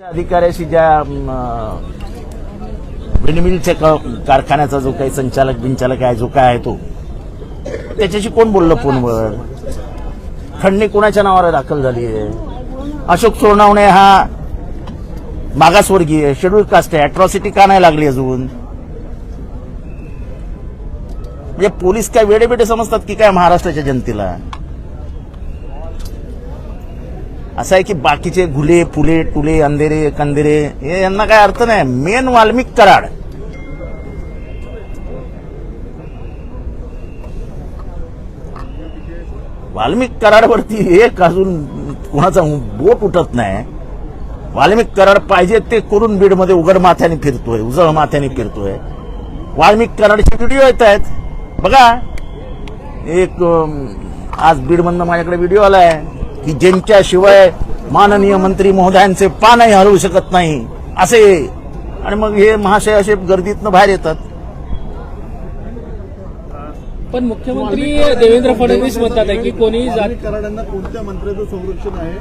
अधिकाऱ्याशी ज्या विंडमिलच्या कारखान्याचा जो काही संचालक बिनचालक आहे जो काय आहे तो त्याच्याशी कोण बोललं फोनवर? खंडणी कोणाच्या नावावर दाखल झाली आहे? अशोक सोनावणे हा मागासवर्गीय शेड्यूल कास्ट आहे अट्रॉसिटी का नाही लागली अजून? म्हणजे पोलीस काय वेडेबेडे समजतात की काय महाराष्ट्राच्या जनतेला? असं आहे की बाकीचे घुले फुले टुले अंधेरे कंदेरे हे यांना काय अर्थ नाही. मेन वाल्मिक कराड वाल्मिक कराडवरती एक अजून कोणाचा बोट उठत नाही. वाल्मिक कराड पाहिजे ते करून बीडमध्ये उघड माथ्याने फिरतोय उजळ माथ्याने फिरतोय. वाल्मिक कराडचे व्हिडिओ येत आहेत. बघा. एक आज बीडमधनं माझ्याकडे व्हिडिओ आलाय. की ज्यांच्याशिवाय माननीय मंत्री महोदयांचे पानही हलवू शकत नाही असे. आणि मग हे महाशय असे गर्दीतनं बाहेर येतात. पण मुख्यमंत्री देवेंद्र फडणवीस म्हणतात आहे की कोणी जात वाल्मिक कराडांना कोणत्या मंत्र्याचं संरक्षण आहे?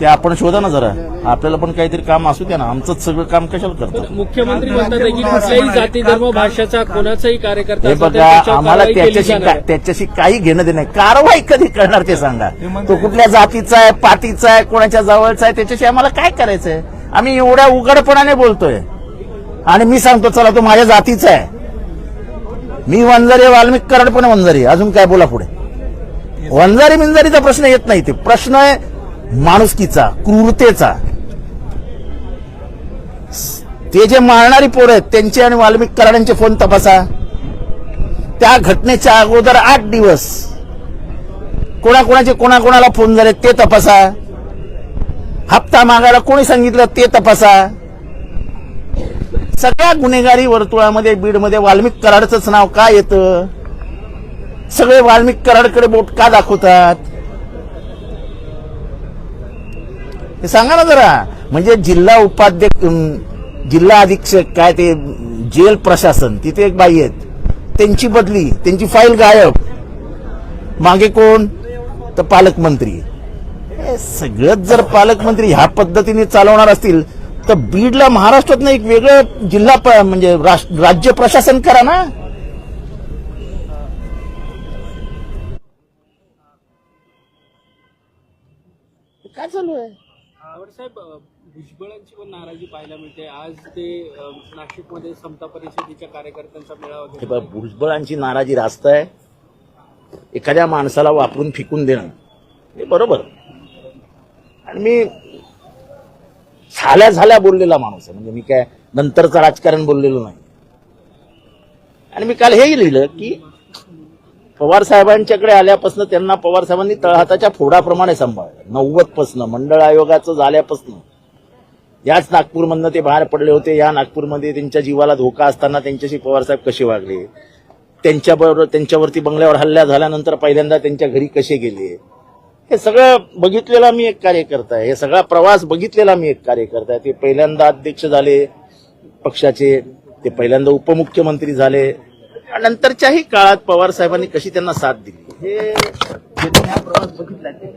ते आपण शोधा ना जरा. आपल्याला पण काहीतरी काम असू द्या ना. आमचंच सगळं काम कशाला करतात मुख्यमंत्री म्हणतात आहे की कुठल्याही जाती धर्म भाषेचा कोणाचाही कार्यकर्ता हे बघा आम्हाला त्याच्याशी का-. त्याच्याशी काही घेणं देणं नाही. कारवाई कधी करणार ते सांगा. तो कुठल्या जातीचा आहे पातीचा आहे कोणाच्या जवळचा आहे त्याच्याशी आम्हाला काय करायचंय? आम्ही एवढ्या उघडपणाने बोलतोय. आणि मी सांगतो चला तो माझ्या जातीचा आहे. मी वंजारी वाल्मिक कराड पण वंजारी अजून काय बोला पुढे. वंजारी मिंजारीचा प्रश्न येत नाही ते. प्रश्न आहे माणुसकीचा क्रूरतेचा. ते जे मारणारी पोरं आहेत त्यांचे आणि वाल्मिक कराडांचे फोन तपासा. त्या घटनेच्या अगोदर आठ दिवस कोणाकोणाचे कोणाकोणाला फोन झाले ते तपासा. हप्ता मागायला कोणी सांगितलं ते तपासा. सगळ्या गुन्हेगारी वर्तुळामध्ये बीडमध्ये वाल्मिक कराडचंच नाव का येतं? सगळे वाल्मिक कराडकडे बोट का दाखवतात? हे सांगा ना जरा. म्हणजे जिल्हा उपाध्यक्ष जिल्हा अधीक्षक काय ते जेल प्रशासन तिथे एक बाई आहेत. त्यांची बदली त्यांची फाईल गायब. मागे कोण? तर पालकमंत्री. हे सगळंच जर पालकमंत्री ह्या पद्धतीने चालवणार असतील तर बीडला महाराष्ट्रातनं एक वेगळं जिल्हा म्हणजे राज्य प्रशासन करा ना. काय चालू आहे? साहेब भुजबळांची पण नाराजी पाहायला मिळते. आज ते नाशिकमध्ये समता परिषदेच्या कार्यकर्त्यांचा मेळावा भुजबळांची नाराजी रास्त आहे. एखाद्या माणसाला वापरून फिकून देणं हे बरोबर. आणि मी झाल्या झाल्या बोललेला माणूस आहे. म्हणजे मी काय नंतरचं राजकारण बोललेलो नाही. आणि मी काल हेही लिहिलं की पवार साहेबांच्याकडे आल्यापासून त्यांना पवार साहेबांनी तळहाताच्या फोडाप्रमाणे सांभाळलं. नव्वद पासनं मंडळ आयोगाचं झाल्यापासून. याच नागपूरमधनं ते बाहेर पडले होते. या नागपूरमध्ये त्यांच्या जीवाला धोका असताना त्यांच्याशी पवारसाहेब कसे वागले? त्यांच्याबरोबर त्यांच्यावरती बंगल्यावर हल्ला झाल्यानंतर पहिल्यांदा त्यांच्या घरी कसे गेले? हे सगळं बघितलेला मी एक कार्यकर्ता आहे. हे सगळा प्रवास बघितलेला मी एक कार्यकर्ता आहे. ते पहिल्यांदा अध्यक्ष झाले पक्षाचे. ते पहिल्यांदा उपमुख्यमंत्री झाले. नंतरच्याही काळात पवार साहेबांनी कशी त्यांना साथ दिली? हे हा प्रवास बघितला ते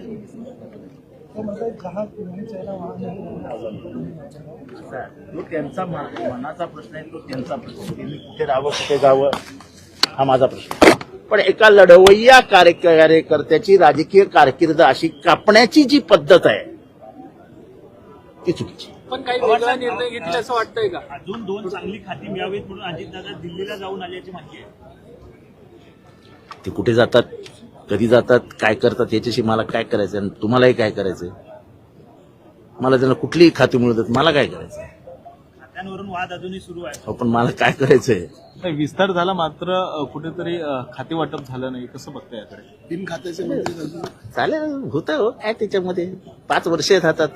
तो त्यांचा मनाचा प्रश्न आहे तो त्यांचा प्रश्न. त्यांनी कुठे राहावं कुठे जावं हा माझा प्रश्न आहे. पण एका लढवय्या कार्य कार्यकर्त्याची राजकीय कारकीर्द अशी कापण्याची जी पद्धत आहे ती चुकीची पण काही वेगळा निर्णय घेतला असं वाटतंय का? अजून दोन चांगली खाती मिळावीत म्हणून अजितदादा दिल्लीला जाऊन आल्याची माहिती आहे. ते कुठे जातात कधी जातात काय करतात याच्याशी मला काय करायचं आणि तुम्हालाही काय करायचंय? मला त्यांना कुठलीही खाती मिळतात मला काय करायचं खात्यांवरून वाद अजूनही सुरू आहे. हो पण मला काय करायचंय? नाही विस्तार झाला मात्र कुठेतरी खाते वाटप झालं नाही. कसं बघताय याकडे? तीन खात्याचे. चालेल होतं हो काय त्याच्यामध्ये? पाच वर्ष आहेत हातात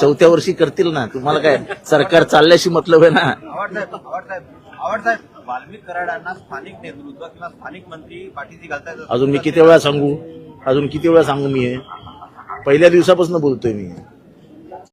चौथ्या वर्षी करतील ना. तुम्हाला काय सरकार चालल्याशी मतलब आहे ना? वाल्मिक कराडांना स्थानिक नेतृत्व किंवा स्थानिक मंत्री पाठीशी अजून मी किती वेळा सांगू? अजून किती वेळा सांगू मी हे? पहिल्या दिवसापासून बोलतोय मी.